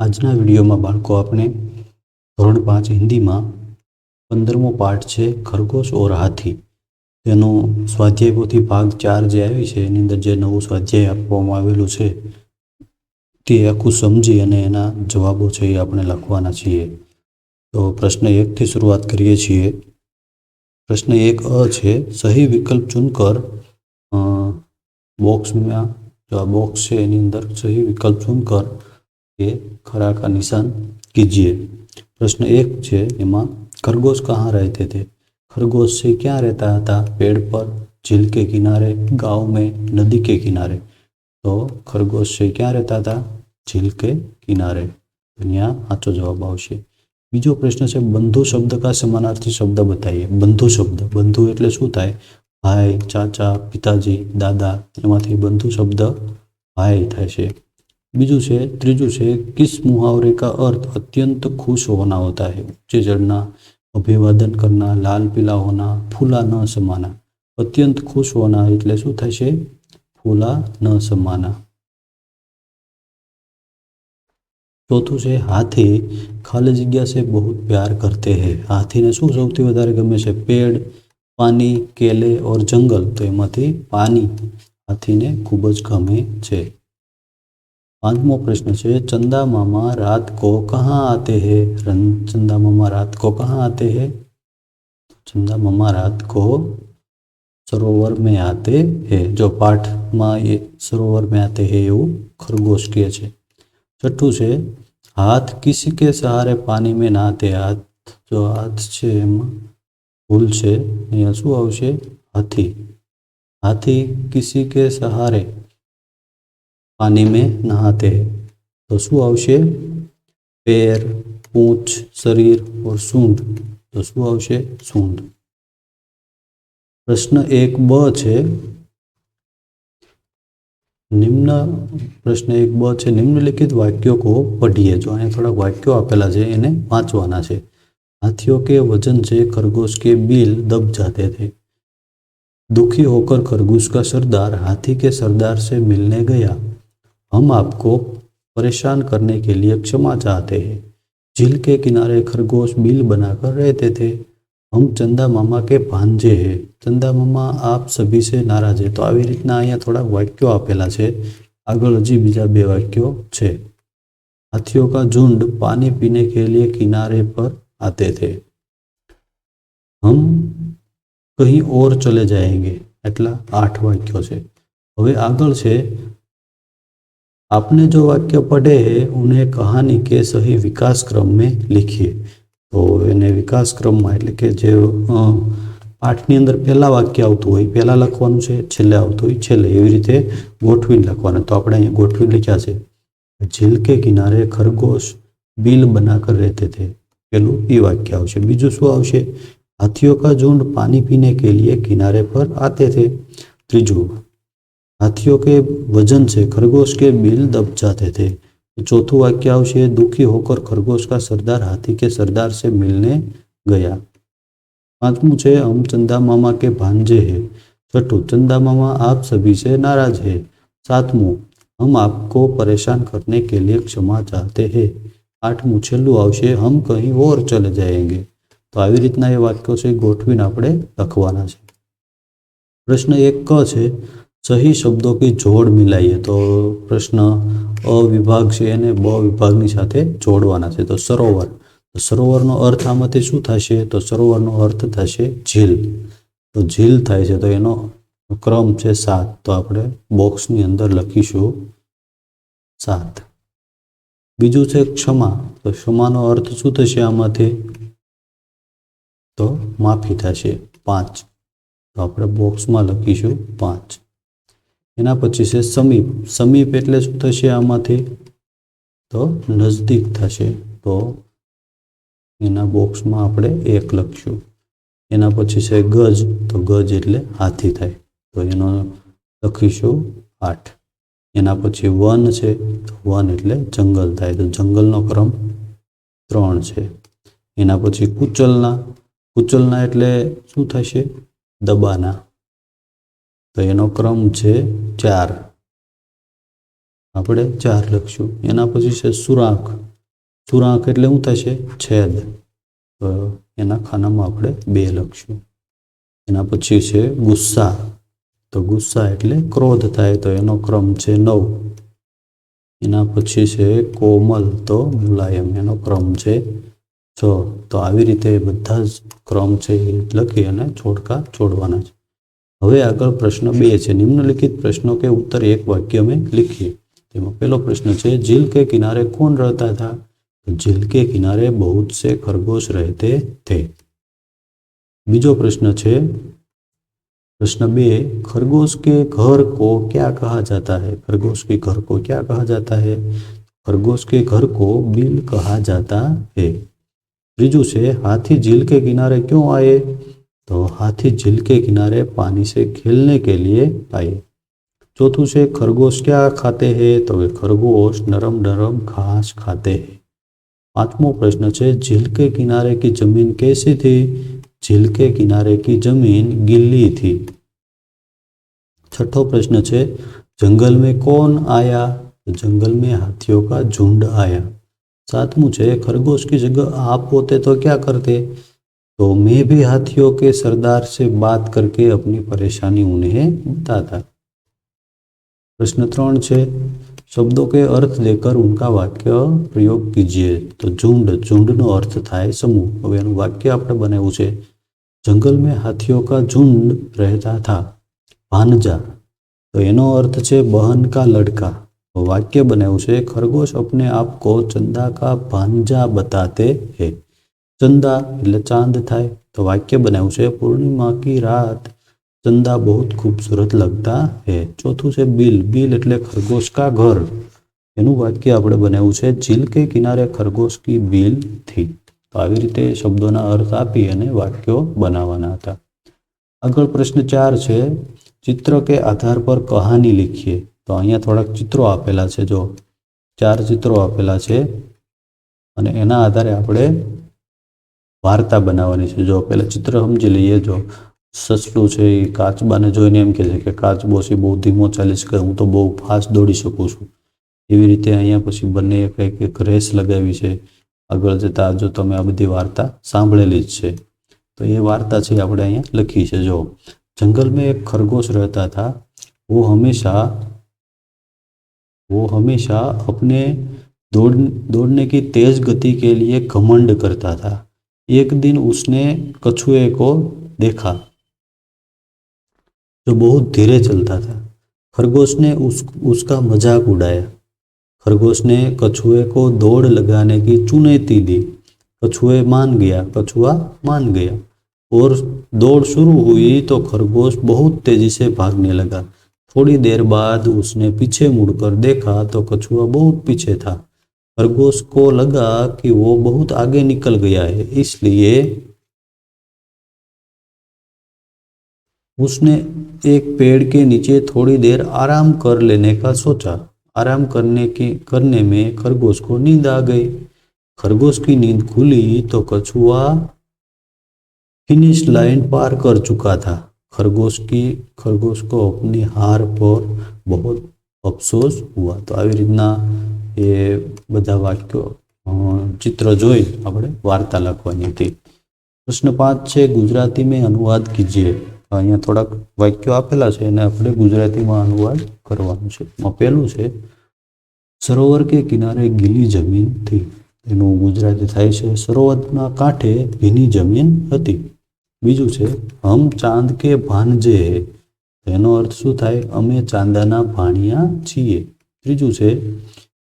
આજના વિડીયોમાં બાળકો, આપણે ધોરણ પાંચ હિન્દીમાં પંદરમો પાઠ છે, ખરગોશ ઓર હાથી. તેનો સ્વાધ્યાય પોથી ભાગ ચાર જે આવી છે, એની અંદર જે નવું સ્વાધ્યાય આપવામાં આવેલું છે, તે આખું સમજી અને એના જવાબો છે એ આપણે લખવાના છીએ. તો પ્રશ્ન એકથી શરૂઆત કરીએ છીએ. પ્રશ્ન એક અ છે, સહી વિકલ્પ ચૂનકર બોક્સમાં, જો આ બોક્સ છે એની અંદર સહી વિકલ્પ ચૂનકર ये खरा का निशान कीजिए प्रश्न एक છે એમાં खरगोश कहाँ रहते थे खरगोश से क्या रहता था पेड़ पर झील के किनारे गांव में नदी के किनारे तो खरगोश से क्या रहता था झील के किनारे અહીંયા સાચો જવાબ આવશે બીજો પ્રશ્ન છે બંધુ શબ્દ કા સમાનાર્થી શબ્દ બતાવીએ બંધુ શબ્દ બંધુ એટલે શું થાય ભાઈ ચાચા પિતાજી દાદા એમાંથી બંધુ શબ્દ ભાઈ થાય છે બીજું છે ત્રીજું છે किस मुहावरे का अर्थ अत्यंत खुश होना होता है ऊंचे चढ़ना अभिवादन करना लाल पीला होना फूला न समाना અત્યંત ખુશ હોના એટલે શું થશે ફૂલા ન સમાના ચોથું છે હાથી ખાલી જગ્યા से बहुत प्यार करते हैं હાથીને શું સૌથી વધારે ગમે છે પેડ પાણી કેલે ઓર જંગલ તો એમાંથી પાણી હાથીને ખૂબ જ ગમે છે પાંચમો પ્રશ્ન છે ચંદા મામા રાત કો કહા આતે હે ચંદા મામા રાત કો કહા આતે હે ચંદા મામા રાત કો સરોવર મેં આતે હે જો પાઠમાં એ સરોવર મેં આતે હે એવું ખરગોશ કહે છે છઠ્ઠું છે હાથ કિસી કે સહારે પાણી મેં નાતે હાથ જો હાથ છે એમાં ભૂલ છે અહીંયા શું આવશે હાથી હાથી કિસી કે સહારે पानी में नहाते हैं तो શું આવશે પેર પૂંછ શરીર और सूंड તો શું આવશે सूंड પ્રશ્ન એક બ છે નિમ્ન પ્રશ્ન એક બ છે નિમ્નલિખિત વાક્યો को पढ़िए जो અહીંયા થોડાક વાક્યો આપેલા છે એને વાંચવાના છે हाथियों के वजन से खरगोश के बिल दब जाते थे दुखी होकर खरगोश का सरदार हाथी के सरदार से मिलने गया हम आपको परेशान करने के लिए क्षमा चाहते हैं झील के किनारे खरगोश बिल बनाकर रहते थे हम चंदा मामा के भांजे हैं ચંદા મામા આપ સભી સે નારાજ હે તો આવી રીતના અહીંયા થોડાક વાક્યો આપેલા છે આગળ હજી બીજા બે વાક્યો છે હાથીઓ કા ઝુંડ પાણી પીને કે लिए किनारे पर आते थे हम कहीं और चले जाएंगे એટલા આઠ વાક્યો છે હવે આગળ છે आपने जो वाक्य पढ़े हैं उन्हें कहानी के सही विकास क्रम में लिखिए તો એને વિકાસ ક્રમમાં એટલે કે જે અ, પાઠની અંદર પહેલા વાક્ય આવતું હોય પહેલા લખવાનું છે છેલ્લે આવતું હોય છેલ્લે એવી રીતે ગોઠવીને લખવાનું તો આપણે અહીંયા ગોઠવી લખ્યા છે झील के किनारे खरगोश बिल बनाकर रहते थे પેલું એ વાક્ય આવશે બીજું શું આવશે હાથીઓ કા ઝુંડ પાણી પીને કે लिए किनारे पर आते थे ત્રીજું हाथियों के वजन से खरगोश के बिल दब जाते थे चौथों वाक्य आवश्य दुखी होकर खरगोश का सरदार हाथी के सरदार से मिलने गया पांचवू है हम चंदा मामा के भांजे है छठू चंदा मामा आप सभी से नाराज है सातवू हम आपको परेशान करने के लिए क्षमा चाहते हैं આઠમું છેલ્લું આવશે હમ કહીં ઓર ચલે જાયંગે તો આવી રીતના એ વાક્યો છે ગોઠવીને આપણે લખવાના છે પ્રશ્ન એક ક છે સહી શબ્દો કે જોડ મિલાઈએ તો પ્રશ્ન અ વિભાગ છે એને બ વિભાગની સાથે જોડવાના છે. તો સરોવર. તો સરોવરનો અર્થ આમાંથી શું થશે? તો સરોવરનો અર્થ થશે ઝીલ. તો ઝીલ થાય છે તો એનો ક્રમ છે સાત. તો આપણે બોક્સની અંદર લખીશું સાત. બીજું છે ક્ષમા. તો ક્ષમાનો અર્થ શું થશે આમાંથી? તો માફી થશે પાંચ. તો આપણે બોક્સમાં લખીશું પાંચ. એના પછી છે સમીપ. સમીપ એટલે શું થશે આમાંથી? તો નજદીક થશે. તો એના બોક્સમાં આપણે એક લખશું. એના પછી છે ગજ. તો ગજ એટલે હાથી થાય. તો એનો લખીશું આઠ. એના પછી વન છે. વન એટલે જંગલ થાય. તો જંગલનો ક્રમ ત્રણ છે. એના પછી કુચલના. કુચલના એટલે શું થશે? દબાના. તો એનો ક્રમ છે ચાર. આપણે ચાર લખશું. એના પછી છે સુરાખ ચુરાંક એટલે શું થશે? છેદ. તો એના ખાનામાં આપણે બે લખશું. એના પછી છે ગુસ્સા. તો ગુસ્સા એટલે ક્રોધ થાય તો એનો ક્રમ છે નવ. એના પછી છે કોમલ તો મુલાયમ. એનો ક્રમ છે છ. તો આવી રીતે બધા જ ક્રમ છે એ લખી અને છોડકા છોડવાના છે. હવે આગળ પ્રશ્ન બે છે નિમ્નલિખિત પ્રશ્નો કે उत्तर एक वाक्य में लिखिए તેમાં પહેલો પ્રશ્ન છે झील के किनारे कौन रहता था तो झील के किनारे बहुत से खरगोश रहते थे બીજો પ્રશ્ન છે प्रश्न बे खरगोश के घर को क्या कहा जाता है खरगोश के घर को क्या कहा जाता है खरगोश के घर को बिल कहा जाता है ત્રીજું છે हाथी झील के किनारे क्यों आए तो हाथी झील के किनारे पानी से खेलने के लिए आए चौथું છે खरगोश क्या खाते हैं तो वे खरगोश नरम नरम घास खाते हैं पांचमो प्रश्न છે झील के किनारे की जमीन कैसी थी झील के किनारे की जमीन गीली थी छठो प्रश्न છે जंगल में कौन आया तो जंगल में हाथियों का झुंड आया सातवां છે खरगोश की जगह आप होते तो क्या करते तो मैं भी हाथियों के सरदार से बात करके अपनी परेशानी उन्हें बताता प्रश्न ત્રણ છે શબ્દો કે અર્થ દેકર ઉનકા વાક્ય પ્રયોગ કીજીએ તો ઝુંડ ઝુંડનો અર્થ થાય સમૂહ હવે એનું વાક્ય આપણે બનાવ્યું છે જંગલ મેં હાથીઓ કા ઝુંડ રહેતા થા ભાનજા તો એનો અર્થ છે બહન કા લડકા તો વાક્ય બનાવ્યું છે ખરગોશ અપને આપ કો ચંદા કા ભાંજા બતાતે હે ચંદા એટલે ચાંદ થાય. તો વાક્ય બનાવ્યું છે, પૂર્ણિમા કી રાત. ચંદા બહુ ખૂબસૂરત લગતા હે. ચોથું છે, બિલ. બિલ એટલે ખરગોશ કા ઘર. એનું વાક્ય આપણે બનાવ્યું છે ઝીલ કે કિનારે ખરગોશ કી બિલથી તો આવી રીતે શબ્દોના અર્થ આપી અને વાક્યો બનાવવાના હતા. આગળ પ્રશ્ન ચાર છે, ચિત્ર કે આધાર પર કહાની લખીએ? તો અહીંયા થોડાક ચિત્રો આપેલા છે, જો. ચાર ચિત્રો આપેલા છે, અને એના આધારે આપણે વાર્તા બનાવવાની છે જો પહેલાં ચિત્ર સમજી લઈએ જો સસલું છે એ કાચબાને જોઈને એમ કહે છે કે કાચબો છે બહુ ધીમો ચાલીશ કે હું તો બહુ ફાસ્ટ દોડી શકું છું એવી રીતે અહીંયા પછી બંને કંઈક એક રેસ લગાવી છે આગળ જતાં જો તમે આ બધી વાર્તા સાંભળેલી જ છે તો એ વાર્તા છે આપણે અહીંયા લખી છે જો जंगल में एक खरगोश रहता था वो हमेशा वो हमेशा अपने दौड़ दौड़ने की तेज गति के लिए घमंड करता था एक दिन उसने कछुए को देखा, जो बहुत धीरे चलता था। खरगोश ने उस, उसका मज़ाक उड़ाया। खरगोश ने कछुए को दौड़ लगाने की चुनौती दी। कछुए मान गया, कछुआ मान गया। और दौड़ शुरू हुई तो खरगोश बहुत तेज़ी से भागने लगा। थोड़ी देर बाद उसने पीछे मुड़कर देखा तो कछुआ बहुत पीछे था। खरगोश को लगा कि वो बहुत आगे निकल गया है इसलिए उसने एक पेड़ के नीचे थोड़ी देर आराम कर लेने का सोचा आराम करने की करने में खरगोश को नींद आ गई खरगोश की नींद खुली तो कछुआ फिनिश लाइन पार कर चुका था खरगोश की खरगोश को अपनी हार पर बहुत અફસોસ હુઆ તો આવી રીતના એ બધા વાક્યો ચિત્ર જોઈ આપણે વાર્તા લખવાની હતી. પ્રશ્ન પાંચ છે ગુજરાતી મેં અનુવાદ કીજીએ. અહીંયા થોડાક વાક્યો આપેલા છે, એને આપણે ગુજરાતીમાં અનુવાદ કરવાનું છે. પહેલું છે, સરોવર કે કિનારે ગીલી જમીનથી એનું ગુજરાતી થાય છે, સરોવરના કાંઠે ભીની જમીન હતી. બીજું છે, હમ ચાંદ કે ભાનજે એનો અર્થ શું થાય? અમે ચાંદાના ભાણિયા છીએ. ત્રીજું છે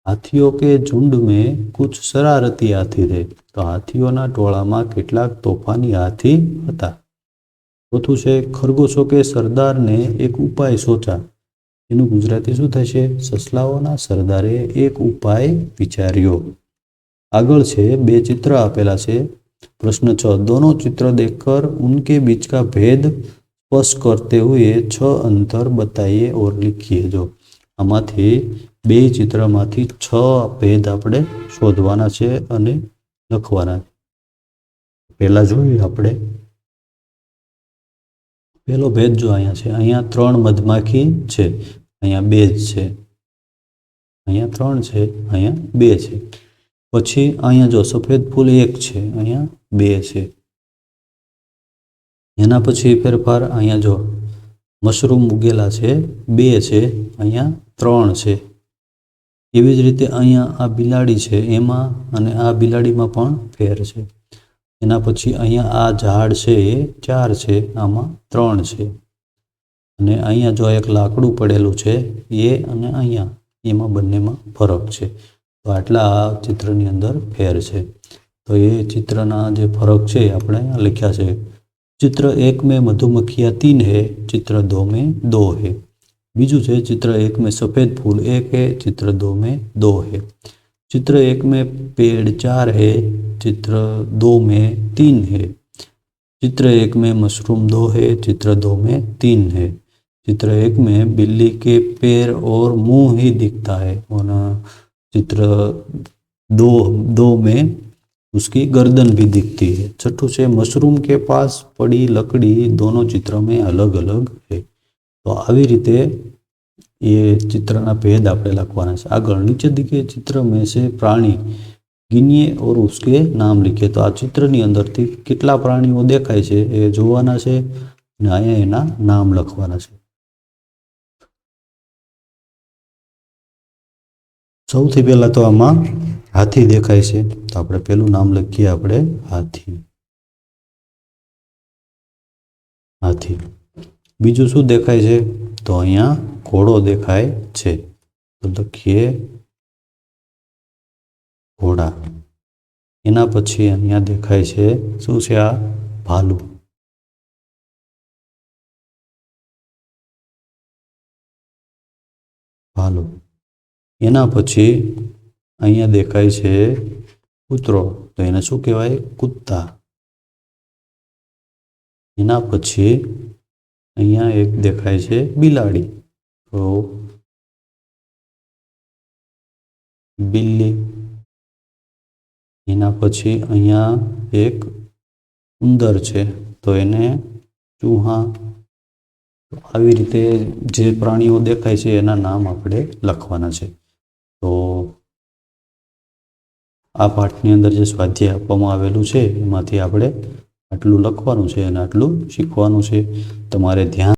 હાથીઓ કે ઝુંડ મેં કુછ શરારતી હાથી રે? તો હાથીઓના ટોળામાં કેટલાક તોફાની હાથી હતા. ચોથું છે, ખરગોશો કે સરદારને એક ઉપાય સોચા. એનું ગુજરાતી શું થશે? સસલાઓના સરદારે એક ઉપાય વિચાર્યો. આગળ છે, બે ચિત્ર આપેલા છે. પ્રશ્ન છ, દોનો ચિત્ર દેખકર ઉનકે બીચ કા ભેદ સ્પષ્ટ કરતે હુએ છ અંતર બતાઈએ ઓર લિખીએ જો. આમાંથી બે ચિત્રમાંથી છ ભેદ આપણે શોધવાના છે અને લખવાના છે. પહેલા જોઈએ આપણે. પહેલો ભેદ જો અહીંયા છે, અહીંયા ત્રણ મધમાખી છે, અહીંયા બે જ છે. અહીંયા ત્રણ છે, અહીંયા બે છે. પછી અહીંયા જો સફેદ ફૂલ એક છે, અહીંયા બે છે. એના પછી ફેરફાર અહીંયા જો મશરૂમ ઉગેલા છે, બે છે, અહીંયા ત્રણ છે. એવી જ રીતે અહીંયા આ બિલાડી છે, એમાં અને આ બિલાડીમાં પણ ફેર છે. એના પછી અહીંયા આ ઝાડ છે એ ચાર છે, આમાં ત્રણ છે. અને અહીંયા જો એક લાકડું પડેલું છે એ અને અહીંયા, એમાં બંનેમાં ફરક છે. તો આટલા આ ચિત્રની અંદર ફેર છે. તો એ ચિત્રના જે ફરક છે આપણે લખ્યા છે. ચિત્ર એક મેં મધુમક્ખિયા તીન હે, ચિત્ર દો મેં દો હે. बीजू છે चित्र एक में सफ़ेद फूल एक है, चित्र दो में दो है। चित्र एक में पेड़ चार है, चित्र दो में तीन है। चित्र एक में मशरूम दो है, चित्र दो में तीन है। चित्र एक में बिल्ली के पैर और मुँह ही दिखता है और चित्र दो दो में उसकी गर्दन भी दिखती है। छठू से मशरूम के पास पड़ी लकड़ी दोनों चित्र में अलग अलग है। તો આવી રીતે એ ચિત્રના ભેદ આપણે લખવાના છે. આગળ નીચે દિખે ચિત્ર મેં છે પ્રાણી ગિનીએ ઓર ઉસકે નામ લીખે. તો આ ચિત્રની અંદરથી કેટલા પ્રાણીઓ દેખાય છે એ જોવાના છે અને અહીંયા એના નામ લખવાના છે. સૌથી પહેલાં તો આમાં હાથી દેખાય છે. તો આપણે પહેલું નામ લખીએ આપણે હાથી. હાથી. બીજું શું દેખાય છે? તો અહીંયા ઘોડો દેખાય છે. તો લખીએ ઘોડા. એના પછી અહીંયા દેખાય છે, શું છે આ? ભાલુ. ભાલુ. એના પછી અહીંયા દેખાય છે કૂતરો. તો એને શું કહેવાય? કૂતા એના પછી અહીંયા એક દેખાય છે બિલાડી. તો બિલ્લી. એના પછી અહીંયા એક ઉંદર છે, તો એને ચૂહા. આવી રીતે જે પ્રાણીઓ દેખાય છે, એના નામ આપણે લખવાના છે. તો આ પાઠની અંદર જે સ્વાધ્યાય આપવામાં આવેલું છે, એમાંથી આપણે આટલું લખવાનું છે અને આટલું શીખવાનું છે. તમારે ધ્યાન